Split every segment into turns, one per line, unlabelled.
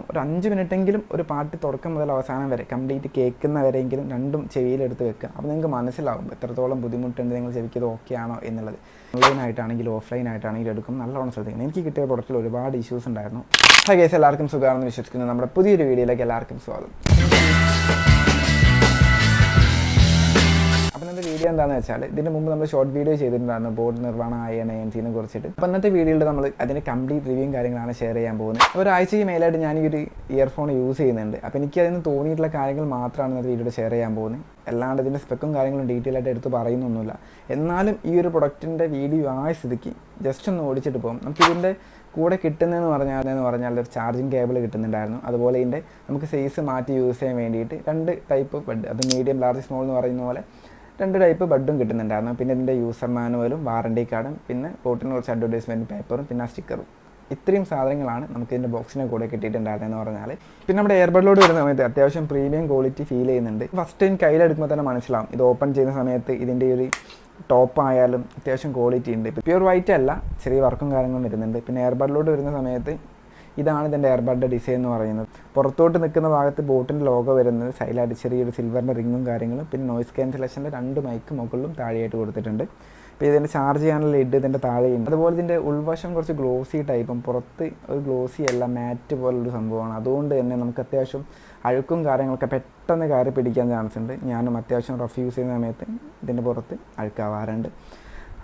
Maximum ഒരു അഞ്ച് മിനിറ്റെങ്കിലും ഒരു പാട്ട് തുടക്കം മുതൽ അവസാനം വരെ കംപ്ലീറ്റ് കേൾക്കുന്നവരെങ്കിലും രണ്ടും ചെവിയിലെടുത്ത് വെക്കുക. അപ്പോൾ നിങ്ങൾക്ക് മനസ്സിലാവും എത്രത്തോളം ബുദ്ധിമുട്ടുണ്ട് നിങ്ങൾ ചെവിക്കത് ഓക്കെ ആണോ എന്നുള്ളത്. ഓൺലൈൻ ആയിട്ടാണെങ്കിലും ഓഫ്ലൈൻ ആയിട്ടാണെങ്കിലും എടുക്കും. നല്ലോണം ശ്രദ്ധിക്കണം. എനിക്ക് കിട്ടിയ പ്രൊഡക്റ്റിൽ ഒരുപാട് ഇഷ്യൂസ് ഉണ്ടായിരുന്നു. ഹൈ ഗൈസ് എല്ലാവർക്കും സുഖമാണെന്ന് വിശ്വസിക്കുന്നു. നമ്മുടെ പുതിയൊരു വീഡിയോയിലേക്ക് എല്ലാവർക്കും സ്വാഗതം. അപ്പം ഇന്നത്തെ വീഡിയോ എന്താണെന്ന് വെച്ചാൽ ഇതിന് മുമ്പ് നമ്മൾ ഷോർട്ട് വീഡിയോ ചെയ്തിട്ടുണ്ടായിരുന്നു ബോർഡ് നിർവഹണ എൻ സീനെ കുറിച്ചിട്ട്. അപ്പം ഇന്നത്തെ വീഡിയോയിൽ നമ്മൾ അതിന്റെ കംപ്ലീറ്റ് റിവ്യൂയും കാര്യങ്ങളാണ് ഷെയർ ചെയ്യാൻ പോകുന്നത്. ഒരാഴ്ചയ്ക്ക് മേലായിട്ട് ഞാൻ ഈ ഒരു ഇയർഫോൺ യൂസ് ചെയ്യുന്നുണ്ട്. അപ്പം എനിക്ക് അതിന് തോന്നിയിട്ടുള്ള കാര്യങ്ങൾ മാത്രമാണ് ഇന്നത്തെ വീഡിയോയിൽ ഷെയർ ചെയ്യാൻ പോകുന്നത്. അല്ലാണ്ട് ഇതിന്റെ സ്പെക്കും കാര്യങ്ങളും ഡീറ്റെയിൽ ആയിട്ട് എടുത്ത് പറയുന്നൊന്നുമില്ല. എന്നാലും ഈ ഒരു പ്രൊഡക്റ്റിന്റെ വീഡിയോ ആയ സ്ഥിതിക്ക് ജസ്റ്റ് ഒന്ന് ഓടിച്ചിട്ട് പോകും നമുക്ക് ഇതിന്റെ കൂടെ കിട്ടുന്നതെന്ന് പറഞ്ഞാൽ എന്ന് പറഞ്ഞാൽ ഒരു ചാർജിങ് കേബിൾ കിട്ടുന്നുണ്ടായിരുന്നു. അതുപോലെ ഇതിന്റെ നമുക്ക് സൈസ് മാറ്റി യൂസ് ചെയ്യാൻ വേണ്ടിയിട്ട് രണ്ട് ടൈപ്പ് ബെഡ് അത് മീഡിയം ലാർജ് സ്മോൾ എന്ന് പറയുന്ന പോലെ രണ്ട് ടൈപ്പ് ബഡും കിട്ടുന്നുണ്ടായിരുന്നു. പിന്നെ ഇതിന്റെ യൂസർ മാനുവലും വാറണ്ടി കാർഡും പിന്നെ ബോട്ടിന് കുറച്ച് അഡ്വർടൈസ്മെന്റ് പേപ്പറും പിന്നെ സ്റ്റിക്കറും ഇത്രയും സാധനങ്ങളാണ് നമുക്ക് ഇതിന്റെ ബോക്സിനെ കൂടെ കിട്ടിയിട്ടുണ്ടായിരുന്നതെന്ന് പറഞ്ഞാൽ പിന്നെ നമ്മുടെ എയർബഡിലോട് വരുന്ന സമയത്ത് അത്യാവശ്യം പ്രീമിയം ക്വാളിറ്റി ഫീൽ ചെയ്യുന്നുണ്ട്. ഫസ്റ്റ് ടൈം കയ്യിലെടുക്കുമ്പോൾ തന്നെ മനസ്സിലാവും. ഇത് ഓപ്പൺ ചെയ്യുന്ന സമയത്ത് ഇതിന്റെ ഒരു ടോപ്പ് ആയാലും അത്യാവശ്യം ക്വാളിറ്റി ഉണ്ട്. പ്യൂർ വൈറ്റ് അല്ല ചെറിയ വർക്കും കാര്യങ്ങളും വരുന്നുണ്ട്. പിന്നെ എയർബഡിലോട് വരുന്ന സമയത്ത് ഇതാണ് ഇതിന്റെ എയർബാഡിന്റെ ഡിസൈൻ എന്ന് പറയുന്നത്. പുറത്തോട്ട് നിൽക്കുന്ന ഭാഗത്ത് ബോട്ടിന്റെ ലോഗോ വരുന്നത് സൈലായിട്ട് ചെറിയൊരു സിൽവറിന്റെ റിങ്ങും കാര്യങ്ങളും. പിന്നെ നോയിസ് ക്യാൻസലേഷന്റെ രണ്ട് മൈക്ക് മുകളിലും താഴെയായിട്ട് കൊടുത്തിട്ടുണ്ട്. അപ്പോൾ ഇതിന്റെ ചാർജ് ചെയ്യാനുള്ള ലിഡ് ഇതിന്റെ താഴെയുണ്ട്. അതുപോലെ ഇതിന്റെ ഉൾവശം കുറച്ച് ഗ്ലോസി ടൈപ്പും പുറത്ത് ഒരു ഗ്ലോസി അല്ല മാറ്റ് പോലുള്ളൊരു സംഭവമാണ്. അതുകൊണ്ട് തന്നെ നമുക്ക് അത്യാവശ്യം അഴുക്കും കാര്യങ്ങളൊക്കെ പെട്ടെന്ന് കയറി പിടിക്കാൻ ചാൻസ് ഉണ്ട്. ഞാനും അത്യാവശ്യം റഫ് യൂസ് ചെയ്യുന്ന സമയത്ത് ഇതിന്റെ പുറത്ത് അഴുക്കാവാറുണ്ട്.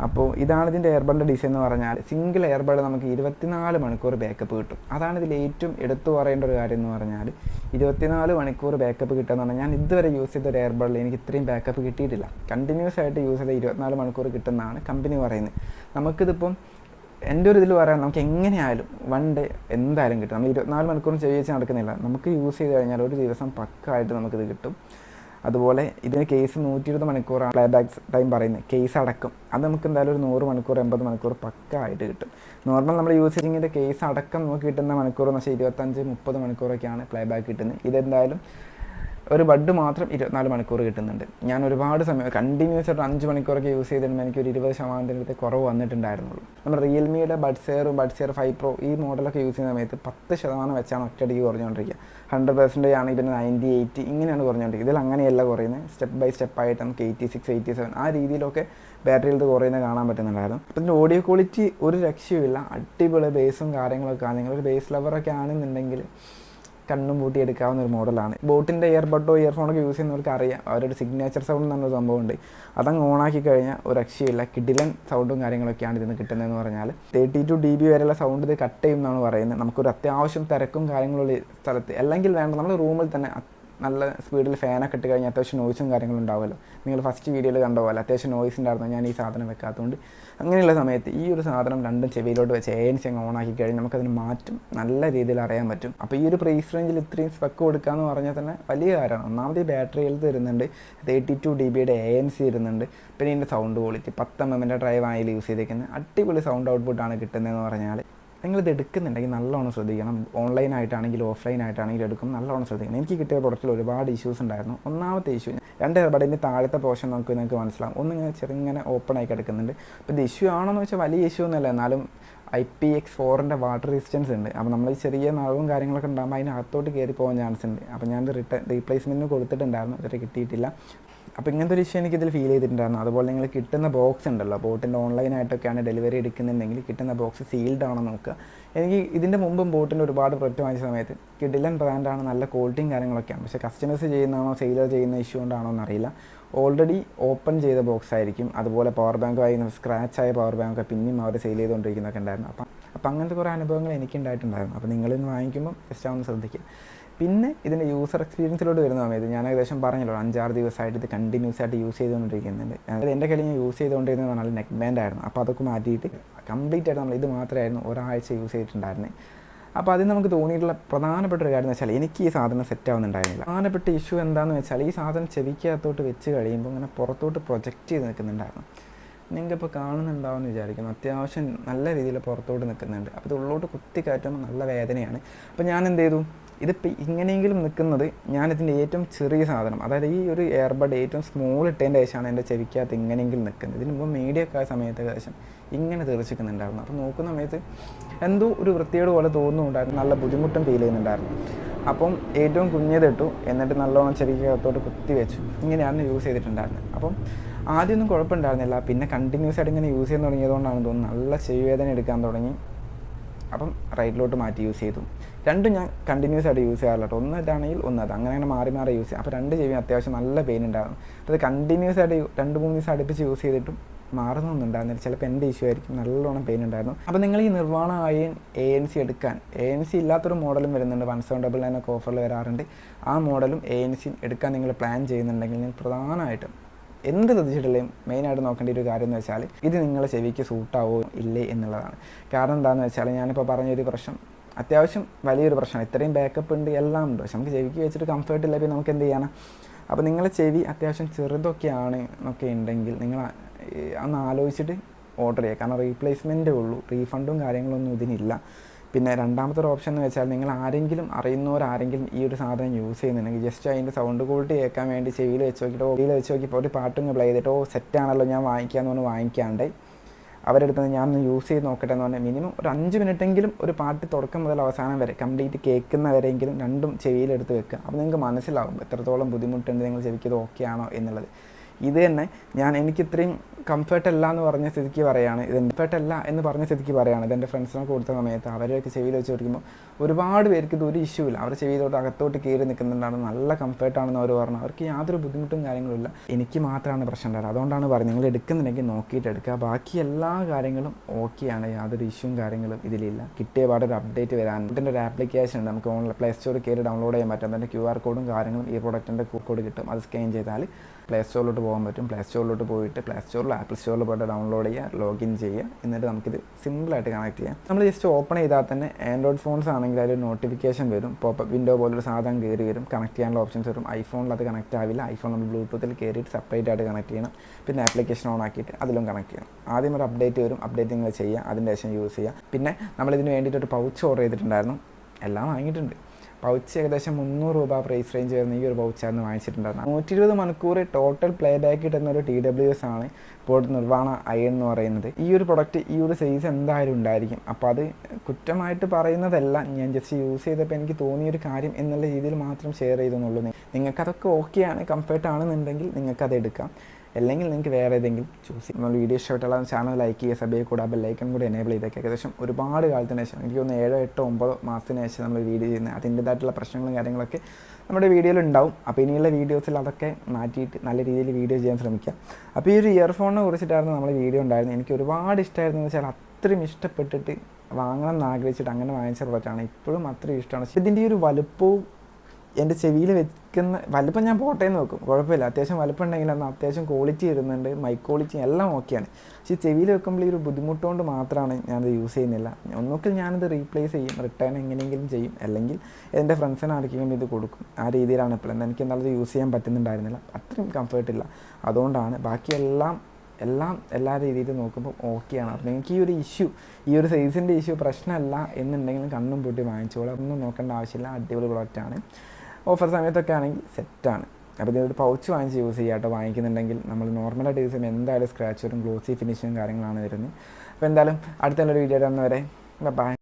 അപ്പോൾ ഇതാണ് ഇതിന്റെ എയർബഡിന്റെ ഡിസൈൻ എന്ന് പറഞ്ഞാൽ സിംഗിൾ എയർബഡ് നമുക്ക് ഇരുപത്തിനാല് മണിക്കൂർ ബാക്കപ്പ് കിട്ടും. അതാണ് ഇതിൽ ഏറ്റവും എടുത്തു പറയേണ്ട ഒരു കാര്യം എന്ന് പറഞ്ഞാൽ ഇരുപത്തിനാല് മണിക്കൂർ ബാക്കപ്പ് കിട്ടുക പറഞ്ഞാൽ ഞാൻ ഇതുവരെ യൂസ് ചെയ്ത ഒരു എയർബഡിൽ എനിക്ക് ഇത്രയും ബാക്കപ്പ് കിട്ടിയിട്ടില്ല. കണ്ടിന്യൂസ് ആയിട്ട് യൂസ് ചെയ്ത ഇരുപത്തിനാല് മണിക്കൂർ കിട്ടുന്നതാണ് കമ്പനി പറയുന്നത്. നമുക്കിതിപ്പം എന്റെ ഒരു ഇതിൽ പറയാൻ നമുക്ക് എങ്ങനെയായാലും വൺ ഡേ എന്തായാലും കിട്ടും. നമ്മൾ ഇരുപത്തിനാല് മണിക്കൂറും ചെവി നടക്കുന്നില്ല. നമുക്ക് യൂസ് ചെയ്ത് കഴിഞ്ഞാൽ ഒരു ദിവസം പക്കായിട്ട് നമുക്കിത് കിട്ടും. അതുപോലെ ഇതിന് കേസ് നൂറ്റി ഇരുപത് മണിക്കൂറാണ് പ്ലേ ബാക്ക് ടൈം പറയുന്നത്. കേസ് അടക്കം. അത് നമുക്ക് എന്തായാലും ഒരു നൂറ് മണിക്കൂർ എൺപത് മണിക്കൂർ പക്ക ആയിട്ട് കിട്ടും. നോർമൽ നമ്മൾ യൂസ് ചെയ്യുന്നതിന്റെ കേസ് അടക്കം നമുക്ക് കിട്ടുന്ന മണിക്കൂർ എന്ന് വെച്ചാൽ ഇരുപത്തഞ്ച് മുപ്പത് മണിക്കൂറൊക്കെയാണ് പ്ലേ ബാക്ക് കിട്ടുന്നത്. ഇതെന്തായാലും ഒരു ബഡ് മാത്രം ഇരുപത്തിനാല് മണിക്കൂർ കിട്ടുന്നുണ്ട്. ഞാൻ ഒരുപാട് സമയം കണ്ടിന്യൂസ് ആയിട്ട് അഞ്ച് മണിക്കൂറൊക്കെ യൂസ് ചെയ്തിട്ടുമ്പോൾ എനിക്ക് ഒരു ഇരുപത് ശതമാനത്തിന്റെ കുറവ് വന്നിട്ടുണ്ടായിരുന്നുള്ളൂ. നമ്മൾ റിയൽമിയുടെ ബഡ്സെയറും ബഡ്സെയർ ഫൈവ് പ്രോ ഈ മോഡലൊക്കെ യൂസ് ചെയ്യുന്ന സമയത്ത് പത്ത് ശതമാനം വെച്ചാണ് ഒറ്റയടിക്ക് കുറഞ്ഞുകൊണ്ടിരിക്കുക. ഹൺഡ്രഡ് പെർസെന്റേജ് ആണ് പിന്നെ നയന്റി എയ്റ്റി ഇങ്ങനെയാണ് കുറഞ്ഞുകൊണ്ടിരിക്കുക. ഇതിൽ അങ്ങനെയല്ല കുറയുന്നത്. സ്റ്റെപ്പ് ബൈ സ്റ്റെപ്പ് ആയിട്ട് നമുക്ക് എയ്റ്റി സിക്സ് എയ്റ്റി സെവൻ ആ രീതിയിലൊക്കെ ബാറ്ററിയിൽ ഇത് കുറയുന്നത് കാണാൻ പറ്റുന്നുണ്ടായിരുന്നു. അപ്പോൾ ഇതിന്റെ ഓഡിയോ ക്വാളിറ്റി ഒരു രക്ഷയുമില്ല. അടിപൊളി ബേസും കാര്യങ്ങളൊക്കെ ആണ്. ബേസ് ലവറൊക്കെ ആണെന്നുണ്ടെങ്കിൽ കണ്ണും പൂട്ടി എടുക്കാവുന്ന ഒരു മോഡലാണ്. ബോട്ടിന്റെ ഇയർബഡോ ഇയർഫോണൊക്കെ യൂസ് ചെയ്യുന്നവർക്ക് അറിയാം. അവരുടെ സിഗ്നേച്ചർ സൗണ്ട് എന്നൊരു സംഭവമുണ്ട് അതങ്ങ് ഓണാക്കി കഴിഞ്ഞാൽ ഒരു രക്ഷയില്ല കിഡിലൻ സൗണ്ടും കാര്യങ്ങളൊക്കെയാണ് ഇതിന് കിട്ടുന്നതെന്ന് പറഞ്ഞാൽ തേർട്ടി ടു ഡി ബി വരെയുള്ള സൗണ്ട് ഇത് കട്ട് ചെയ്യും എന്നാണ് പറയുന്നത്. നമുക്കൊരു അത്യാവശ്യം തിരക്കും കാര്യങ്ങളുള്ള സ്ഥലത്ത് അല്ലെങ്കിൽ വേണ്ട നമ്മൾ റൂമിൽ തന്നെ നല്ല സ്പീഡിൽ ഫാനൊക്കെ ഇട്ട് കഴിഞ്ഞാൽ അത്യാവശ്യം നോയ്സും കാര്യങ്ങളും ഉണ്ടാവുമല്ലോ. നിങ്ങൾ ഫസ്റ്റ് വീഡിയോയിൽ കണ്ട അത്യാവശ്യം നോയ്സ് ഉണ്ടായിരുന്നു. ഞാൻ ഈ സാധനം വെക്കാത്തതുകൊണ്ട് അങ്ങനെയുള്ള സമയത്ത് ഈ ഒരു സാധനം രണ്ടും ചെവിയിലോട്ട് വെച്ച് ഏൻസ് അങ്ങ് ഓണാക്കി കഴിഞ്ഞാൽ നമുക്കതിന് മാറ്റം നല്ല രീതിയിൽ അറിയാൻ പറ്റും. അപ്പോൾ ഈ ഒരു പ്രൈസ് റേഞ്ചിൽ ഇത്രയും സ്പെക്ക് കൊടുക്കുക എന്ന് പറഞ്ഞാൽ തന്നെ വലിയ കാര്യമാണ്. ഒന്നാമത് ഈ ബാറ്ററിയിൽ തരുന്നുണ്ട് തേർട്ടി ടു ഡി ബിയുടെ എ എൻ സി വരുന്നുണ്ട്. പിന്നെ ഇതിന്റെ സൗണ്ട് ക്വാളിറ്റി പത്ത് എം എമ്മിന്റെ ഡ്രൈവ് ആയാലും യൂസ് ചെയ്തേക്കുന്നത്. അടിപൊളി സൗണ്ട് ഔട്ട്പുട്ടാണ് കിട്ടുന്നതെന്ന് പറഞ്ഞാൽ നിങ്ങളിത് എടുക്കുന്നുണ്ടെങ്കിൽ നല്ലോണം ശ്രദ്ധിക്കണം. ഓൺലൈൻ ആയിട്ടാണെങ്കിലും ഓഫ്ലൈൻ ആയിട്ടാണെങ്കിലും എടുക്കും നല്ലോണം ശ്രദ്ധിക്കണം. എനിക്ക് കിട്ടിയ പ്രൊഡക്റ്റിൽ ഒരുപാട് ഇഷ്യൂസ് ഉണ്ടായിരുന്നു. ഒന്നാമത്തെ ഇഷ്യൂ രണ്ട് ഇയർബഡിന്റെ താഴത്തെ പോർഷൻ നമുക്ക് നിങ്ങൾക്ക് മനസ്സിലാവും. ഒന്ന് ഇങ്ങനെ ചെറുങ്ങനെ ഓപ്പൺ ആയി കിടക്കുന്നുണ്ട്. അപ്പോൾ ഇത് ഇഷ്യൂ ആണോ എന്ന് വെച്ചാൽ വലിയ ഇഷ്യൂ ഒന്നുമല്ല. എന്നാലും ഐ പി എക്സ് ഫോറിന്റെ വാട്ടർ റെസിസ്റ്റൻസ് ഉണ്ട്. അപ്പോൾ നമ്മൾ ചെറിയ നളവും കാര്യങ്ങളൊക്കെ ഉണ്ടാകുമ്പോൾ അതിനകത്തോട്ട് കയറി പോകാൻ ചാൻസ് ഉണ്ട്. അപ്പോൾ ഞാൻ റിട്ടേൺ റീപ്ലേസ്മെന്റിന് കൊടുത്തിട്ടുണ്ടായിരുന്നു. ഇതുവരെ കിട്ടിയിട്ടില്ല. അപ്പോൾ ഇങ്ങനത്തെ ഒരു ഇഷ്യൂ എനിക്കിതിൽ ഫീൽ ചെയ്തിട്ടുണ്ടായിരുന്നു. അതുപോലെ നിങ്ങൾ കിട്ടുന്ന ബോക്സ് ഉണ്ടല്ലോ ബോട്ടിന്റെ ഓൺലൈനായിട്ടൊക്കെയാണ് ഡെലിവറി എടുക്കുന്നുണ്ടെങ്കിൽ കിട്ടുന്ന ബോക്സ് സീൽഡ് ആണോ നോക്കുക. എനിക്ക് ഇതിന്റെ മുമ്പും ബോട്ടിന്റെ ഒരുപാട് പ്രൊഡക്റ്റ് വാങ്ങിച്ച സമയത്ത് കിഡിലൻ ബ്രാൻഡാണ് നല്ല ക്വാളിറ്റിയും കാര്യങ്ങളൊക്കെയാണ് പക്ഷേ കസ്റ്റമേഴ്സ് ചെയ്യുന്നതാണോ സെയിലർ ചെയ്യുന്ന ഇഷ്യൂ കൊണ്ടാണോ എന്നറിയില്ല ഓൾറെഡി ഓപ്പൺ ചെയ്ത ബോക്സ് ആയിരിക്കും. അതുപോലെ പവർ ബാങ്ക് ആയി സ്ക്രാച്ച് ആയ പവർ ബാങ്ക് പിന്നെയും അവർ സെയിൽ ചെയ്തുകൊണ്ടിരിക്കുന്നൊക്കെ ഉണ്ടായിരുന്നു. അപ്പം അപ്പം അങ്ങനത്തെ കുറേ അനുഭവങ്ങൾ എനിക്കുണ്ടായിട്ടുണ്ടായിരുന്നു. അപ്പോൾ നിങ്ങളിന്ന് വാങ്ങിക്കുമ്പോൾ ജസ്റ്റ് ഒന്ന് ശ്രദ്ധിക്കുക. പിന്നെ ഇതിന്റെ യൂസർ എക്സ്പീരിയൻസിലോട്ട് വരുന്ന സമയത്ത് ഞാൻ ഏകദേശം പറഞ്ഞല്ലോ അഞ്ചാറ് ദിവസമായിട്ട് ഇത് കണ്ടിന്യൂസ് ആയിട്ട് യൂസ് ചെയ്തുകൊണ്ടിരിക്കുന്നുണ്ട്. അതായത് എന്റെ കയ്യിൽ ഞാൻ യൂസ് ചെയ്തുകൊണ്ടിരുന്നത് പറഞ്ഞാൽ നെക്ക് ബാൻഡ് ആയിരുന്നു. അപ്പോൾ അതൊക്കെ മാറ്റിയിട്ട് കംപ്ലീറ്റ് ആയിട്ട് നമ്മൾ ഇത് മാത്രമായിരുന്നു ഒരാഴ്ച യൂസ് ചെയ്തിട്ടുണ്ടായിരുന്നത് അപ്പോൾ അതിന് നമുക്ക് തോന്നിയിട്ടുള്ള പ്രധാനപ്പെട്ട ഒരു കാര്യം എന്ന് വെച്ചാൽ എനിക്ക് ഈ സാധനം സെറ്റ് ആവുന്നുണ്ടായിരുന്നില്ല. പ്രധാനപ്പെട്ട ഇഷ്യൂ എന്താണെന്ന് വെച്ചാൽ ഈ സാധനം ചെവിക്കകത്തോട്ട് വെച്ച് കഴിയുമ്പോൾ ഇങ്ങനെ പുറത്തോട്ട് പ്രൊജക്റ്റ് ചെയ്ത് നിൽക്കുന്നുണ്ടായിരുന്നു. നിങ്ങൾക്കിപ്പോൾ കാണുന്നുണ്ടാവുമെന്ന് വിചാരിക്കുന്നു. അത്യാവശ്യം നല്ല രീതിയിൽ പുറത്തോട്ട് നിൽക്കുന്നുണ്ട്. അപ്പോൾ ഇത് ഉള്ളോട്ട് കുത്തി കയറ്റുമ്പോൾ നല്ല വേദനയാണ്. അപ്പോൾ ഞാൻ എന്ത് ചെയ്തു ഇതിപ്പോൾ ഇങ്ങനെയെങ്കിലും നിൽക്കുന്നത് ഞാനിതിന്റെ ഏറ്റവും ചെറിയ സാധനം. അതായത് ഈ ഒരു എയർബഡ് ഏറ്റവും സ്മോൾ ഇട്ടതിന്റെ ശേഷമാണ് എന്റെ ചെവിക്കകത്ത് ഇങ്ങനെയെങ്കിലും നിൽക്കുന്നത്. ഇതിന് മുമ്പ് മീഡിയ ഒക്കെ ആയ സമയത്ത് ഏകദേശം ഇങ്ങനെ തെറിച്ചിരിക്കുന്നുണ്ടായിരുന്നു അപ്പോൾ നോക്കുന്ന സമയത്ത് എന്തോ ഒരു വൃത്തിയോട് പോലെ തോന്നുന്നുണ്ടായിരുന്നു. നല്ല ബുദ്ധിമുട്ടും ഫീൽ ചെയ്യുന്നുണ്ടായിരുന്നു. അപ്പം ഏറ്റവും കുഞ്ഞതിട്ടു. എന്നിട്ട് നല്ലോണം ചെവിക്കകത്തോട്ട് കുത്തി വെച്ചു. ഇങ്ങനെയാണ് യൂസ് ചെയ്തിട്ടുണ്ടായിരുന്നത്. അപ്പം ആദ്യമൊന്നും കുഴപ്പമുണ്ടായിരുന്നില്ല. പിന്നെ കണ്ടിന്യൂസ് ആയിട്ട് ഇങ്ങനെ യൂസ് ചെയ്യാൻ തുടങ്ങിയതുകൊണ്ടാണ് തോന്നുന്നത് നല്ല ചെയ്യുവേദന എടുക്കാൻ തുടങ്ങി. അപ്പം റൈറ്റിലോട്ട് മാറ്റി യൂസ് ചെയ്തു. രണ്ടും ഞാൻ കണ്ടിന്യൂസ് ആയിട്ട് യൂസ് ചെയ്യാറില്ല ഒന്ന് ഇതാണെങ്കിൽ ഒന്ന് അത്. അങ്ങനെ അങ്ങനെ മാറി മാറി യൂസ് ചെയ്യും. അപ്പോൾ രണ്ട് ചെവി അത്യാവശ്യം നല്ല പെയിൻ ഉണ്ടായിരുന്നു. അത് കണ്ടിന്യൂസ് ആയിട്ട് രണ്ട് മൂന്ന് ദിവസം അടുപ്പിച്ച് യൂസ് ചെയ്തിട്ടും മാറുന്നൊന്നും ഉണ്ടായിരുന്നില്ല. ചിലപ്പോൾ എന്റെ ഇഷ്യൂ ആയിരിക്കും. നല്ലോണം പെയിൻ ഉണ്ടായിരുന്നു. അപ്പോൾ നിങ്ങൾ ഈ Nirvana Ion A N C എടുക്കാൻ. എ എൻ സി ഇല്ലാത്തൊരു മോഡലും വരുന്നുണ്ട്. വൺ സെവൻ ഡബിൾ നയൻ ഒക്കെ ഓഫറിൽ വരാറുണ്ട്. ആ മോഡലും എ എൻ സി എടുക്കാൻ നിങ്ങൾ പ്ലാൻ ചെയ്യുന്നുണ്ടെങ്കിൽ ഞാൻ പ്രധാനമായിട്ടും എന്ത് ശ്രദ്ധിച്ചിട്ടില്ലെങ്കിലും മെയിനായിട്ട് നോക്കേണ്ട ഒരു കാര്യം എന്ന് വെച്ചാൽ ഇത് നിങ്ങളെ ചെവിക്ക് സൂട്ടാവോ ഇല്ലേ എന്നുള്ളതാണ്. കാരണം എന്താണെന്ന് വെച്ചാൽ ഞാനിപ്പോൾ പറഞ്ഞൊരു പ്രശ്നം അത്യാവശ്യം വലിയൊരു പ്രശ്നമാണ്. ഇത്രയും ബാക്കപ്പ് ഉണ്ട് എല്ലാം ഉണ്ട്. പക്ഷെ നമുക്ക് ചെവിക്ക് വെച്ചിട്ട് കംഫർട്ട് ഇല്ല നമുക്ക് എന്ത് ചെയ്യാനാണ് അപ്പോൾ നിങ്ങളെ ചെവി അത്യാവശ്യം ചെറുതൊക്കെയാണ് എന്നൊക്കെ ഉണ്ടെങ്കിൽ നിങ്ങൾ അന്ന് ആലോചിച്ചിട്ട് ഓർഡർ ചെയ്യുക. കാരണം റീപ്ലേസ്മെന്റേ ഉള്ളൂ റീഫണ്ടും കാര്യങ്ങളൊന്നും ഇതിനില്ല. പിന്നെ രണ്ടാമത്തെ ഒരു ഓപ്ഷൻ എന്ന് വെച്ചാൽ നിങ്ങൾ ആരെങ്കിലും അറിയുന്നവരാരെങ്കിലും ഈ ഒരു സാധനം യൂസ് ചെയ്യുന്നുണ്ടെങ്കിൽ ജസ്റ്റ് അതിന്റെ സൗണ്ട് ക്വാളിറ്റി കേൾക്കാൻ വേണ്ടി ചെവിയിൽ വെച്ച് നോക്കിയിട്ട് ചെവിയിൽ വെച്ച് നോക്കിയപ്പോൾ ഒരു പാട്ടും പ്ലേ ചെയ്തിട്ട് ഓ സെറ്റാണല്ലോ ഞാൻ വാങ്ങിക്കാമെന്ന് പറഞ്ഞ് വാങ്ങിക്കാണ്ട് അവരെടുത്ത് ഒന്ന് യൂസ് ചെയ്ത് നോക്കട്ടെ എന്ന് പറഞ്ഞാൽ മിനിമം ഒരു അഞ്ച് മിനിറ്റെങ്കിലും ഒരു പാട്ട് തുടക്കം മുതൽ അവസാനം വരെ കംപ്ലീറ്റ് കേൾക്കുന്നവരെങ്കിലും രണ്ടും ചെവിയിലെടുത്ത് വെക്കുക. അപ്പോൾ നിങ്ങൾക്ക് മനസ്സിലാവും എത്രത്തോളം ബുദ്ധിമുട്ടുണ്ട് നിങ്ങൾ ചെവിക്ക് ഓക്കെ ആണോ എന്നുള്ളത്. ഇത് തന്നെ ഞാൻ എനിക്ക് ഇത്രയും കംഫർട്ട് അല്ല എന്ന് പറഞ്ഞ സ്ഥിതിക്ക് പറയാണ്. ഇത് കംഫർട്ട് അല്ല എന്ന് പറഞ്ഞ സ്ഥിതിക്ക് പറയാണ്. ഇത് എന്റെ ഫ്രണ്ട്സിനൊക്കെ കൊടുത്ത സമയത്ത് അവരെയൊക്കെ ചെവിയിൽ വെച്ച് കൊടുക്കുമ്പോൾ ഒരുപാട് പേർക്ക് ഇത് ഒരു ഇഷ്യൂ ഇല്ല. അവർ ചെവിയിലോട്ട് അകത്തോട്ട് കയറി നിൽക്കുന്നുണ്ടാണ് നല്ല കംഫർട്ടാണെന്ന് അവർ പറഞ്ഞു. അവർക്ക് യാതൊരു ബുദ്ധിമുട്ടും കാര്യങ്ങളും ഇല്ല. എനിക്ക് മാത്രമാണ് പ്രശ്നം ഉണ്ടായത്. അതുകൊണ്ടാണ് പറഞ്ഞത് നിങ്ങൾ എടുക്കുന്നുണ്ടെങ്കിൽ നോക്കിയിട്ട് എടുക്കുക. ബാക്കി എല്ലാ കാര്യങ്ങളും ഓക്കെയാണ് യാതൊരു ഇഷ്യൂവും കാര്യങ്ങളും ഇതിലില്ല. കിട്ടിയ പാടെ ഒരു അപ്ഡേറ്റ് വരാൻ. ഇതിന്റെ ഒരു ആപ്ലിക്കേഷൻ ഉണ്ട്. നമുക്ക് ഓൺലൈൻ പ്ലേ സ്റ്റോറിൽ കയറി ഡൗൺലോഡ് ചെയ്യാൻ പറ്റും. അതിന്റെ ക്യു ആർ കോഡും കാര്യങ്ങളും ഈ പ്രൊഡക്റ്റിന്റെ കോഡ് കിട്ടും. അത് സ്കാൻ ചെയ്താൽ പ്ലേ സ്റ്റോറിലോട്ട് പോകാൻ പറ്റും. പ്ലേ സ്റ്റോറിലോട്ട് പോയിട്ട് പ്ലേ സ്റ്റോറിൽ ആപ്പിൾ സ്റ്റോറിൽ പോയിട്ട് ഡൗൺലോഡ് ചെയ്യുക ലോഗിൻ ചെയ്യുക എന്നിട്ട് നമുക്കിത് സിമ്പിളായിട്ട് കണക്ട് ചെയ്യാം. നമ്മൾ ജസ്റ്റ് ഓപ്പൺ ചെയ്താൽ തന്നെ ആൻഡ്രോയിഡ് ഫോൺസ് ആണെങ്കിൽ അതിൽ നോട്ടിഫിക്കേഷൻ വരും. പോപ്പ് വിൻഡോ പോലൊരു സാധനം കയറി വരും. കണക്ട് ചെയ്യാനുള്ള ഓപ്ഷൻസ് വരും. ഐഫോണിൽ അത് കണക്ട് ആവില്ല. ഐഫോൺ നമ്മൾ ബ്ലൂടൂത്തിൽ കയറിയിട്ട് സെപ്പറേറ്റ് ആയിട്ട് കണക്ട് ചെയ്യണം. പിന്നെ ആപ്ലിക്കേഷൻ ഓൺ ആക്കിയിട്ട് അതിലും കണക്ട് ചെയ്യണം. ആദ്യം ഒരു അപ്ഡേറ്റ് വരും. അപ്ഡേറ്റ് നിങ്ങൾ ചെയ്യുക അതിന്റെ ശേഷം യൂസ് ചെയ്യുക പിന്നെ നമ്മളിതിന് വേണ്ടിയിട്ട് ഒരു പൗച്ച് ഓർഡർ ചെയ്തിട്ടുണ്ടായിരുന്നു. എല്ലാം വാങ്ങിയിട്ടുണ്ട്. പൗച്ച് ഏകദേശം മുന്നൂറ് രൂപ പ്രൈസ് റേഞ്ച് വരുന്ന ഈ ഒരു പൗച്ചായിരുന്നു വാങ്ങിച്ചിട്ടുണ്ടായിരുന്നത് നൂറ്റി ഇരുപത് മണിക്കൂർ ടോട്ടൽ പ്ലേ ബാക്ക് കിട്ടുന്ന ഒരു ടി ഡബ്ല്യു എസ് ആണ് ഇപ്പോൾ നിർവാണ അയൺ എന്ന് പറയുന്നത്. ഈ ഒരു പ്രൊഡക്റ്റ് ഈ ഒരു സൈസ് എന്തായാലും ഉണ്ടായിരിക്കും. അപ്പോൾ അത് കുറ്റമായിട്ട് പറയുന്നതല്ല. ഞാൻ ജസ്റ്റ് യൂസ് ചെയ്തപ്പോൾ എനിക്ക് തോന്നിയൊരു കാര്യം എന്നുള്ള രീതിയിൽ മാത്രം ഷെയർ ചെയ്തെന്നുള്ളൂ. നിങ്ങൾക്കതൊക്കെ ഓക്കെയാണ് കംഫർട്ട് ആണെന്നുണ്ടെങ്കിൽ നിങ്ങൾക്കത് എടുക്കാം. അല്ലെങ്കിൽ നിങ്ങൾക്ക് വേറെ ഏതെങ്കിലും ചൂസ് ചെയ്യും. നമ്മൾ വീഡിയോ ഇഷ്ടപ്പെട്ടുള്ള ചാനൽ ലൈക്ക് ചെയ്യുക സബ്ബേ കൂടെ ബെൽ ബെല്ലൈക്കൺ കൂടി എനേബിൾ ചെയ്തേക്കുക ഏകദേശം ഒരുപാട് കാലത്തിന് ശേഷം എനിക്ക് തോന്നുന്നു ഏഴോ എട്ടോ ഒമ്പതോ മാസത്തിന് ശേഷം നമ്മൾ വീഡിയോ ചെയ്യുന്നത് അതിന്റേതായിട്ടുള്ള പ്രശ്നങ്ങളും കാര്യങ്ങളൊക്കെ നമ്മുടെ വീഡിയോയിൽ ഉണ്ടാവും. അപ്പോൾ ഇനിയുള്ള വീഡിയോസിൽ അതൊക്കെ മാറ്റിയിട്ട് നല്ല രീതിയിൽ വീഡിയോ ചെയ്യാൻ ശ്രമിക്കാം. അപ്പോൾ ഈ ഒരു ഇയർഫോണിനെ കുറിച്ചിട്ടായിരുന്നു നമ്മൾ വീഡിയോ ഉണ്ടായിരുന്നത്. എനിക്ക് ഒരുപാട് ഇഷ്ടമായിരുന്നു എന്ന് വെച്ചാൽ അത്രയും ഇഷ്ടപ്പെട്ടിട്ട് വാങ്ങണം എന്ന് ആഗ്രഹിച്ചിട്ട് അങ്ങനെ വാങ്ങിച്ച പ്രോഡക്റ്റാണ് ഇപ്പോഴും അത്രയും ഇഷ്ടമാണ്. ഇതിന്റെ ഒരു വലുപ്പവും എന്റെ ചെവിയിൽ വെക്കുന്ന വലുപ്പം ഞാൻ പോട്ടേന്ന് വെക്കും. കുഴപ്പമില്ല. അത്യാവശ്യം വലുപ്പം ഉണ്ടെങ്കിൽ അന്ന് അത്യാവശ്യം ക്വാളിറ്റി വരുന്നുണ്ട്. മൈക്ക് ക്വാളിറ്റി എല്ലാം ഓക്കെയാണ് പക്ഷേ ചെവിയിൽ വെക്കുമ്പോൾ ഈ ഒരു ബുദ്ധിമുട്ടുകൊണ്ട് മാത്രമാണ് ഞാനത് യൂസ് ചെയ്യുന്നില്ല. ഒന്നുകിൽ ഞാനത് റീപ്ലേസ് ചെയ്യും റിട്ടേൺ എങ്ങനെയെങ്കിലും ചെയ്യും. അല്ലെങ്കിൽ എന്റെ ഫ്രണ്ട്സിന് ആർക്കെങ്കിലും ഇത് കൊടുക്കും. ആ രീതിയിലാണ് ഇപ്പോൾ എനിക്ക് എന്നാലും യൂസ് ചെയ്യാൻ പറ്റുന്നുണ്ടായിരുന്നില്ല. അത്രയും കംഫർട്ടില്ല അതുകൊണ്ടാണ് ബാക്കിയെല്ലാം എല്ലാം എല്ലാ രീതിയിലും നോക്കുമ്പോൾ ഓക്കെയാണ് അപ്പം നിങ്ങൾക്ക് ഈ ഒരു ഇഷ്യൂ ഈ ഒരു സൈസിന്റെ ഇഷ്യൂ പ്രശ്നമല്ല എന്നുണ്ടെങ്കിലും കണ്ണും പൂട്ടി വാങ്ങിച്ചോളാം. ഒന്നും നോക്കേണ്ട ആവശ്യമില്ല. അടിപൊളി പ്രൊഡക്റ്റാണ് ഓഫർ സമയത്തൊക്കെ ആണെങ്കിൽ സെറ്റാണ് അപ്പോൾ ഇതൊരു പൗച്ച് വാങ്ങിച്ച് യൂസ് ചെയ്യുക കേട്ടോ. വാങ്ങിക്കുന്നുണ്ടെങ്കിൽ നമ്മൾ നോർമലായിട്ട് യൂസ് ചെയ്യുമ്പോൾ എന്തായാലും സ്ക്രാച്ച് ഗ്ലോസി ഫിനിഷും കാര്യങ്ങളാണ് വരുന്നത്. അപ്പോൾ എന്തായാലും അടുത്തുള്ളൊരു വീഡിയോ വരെ ബൈ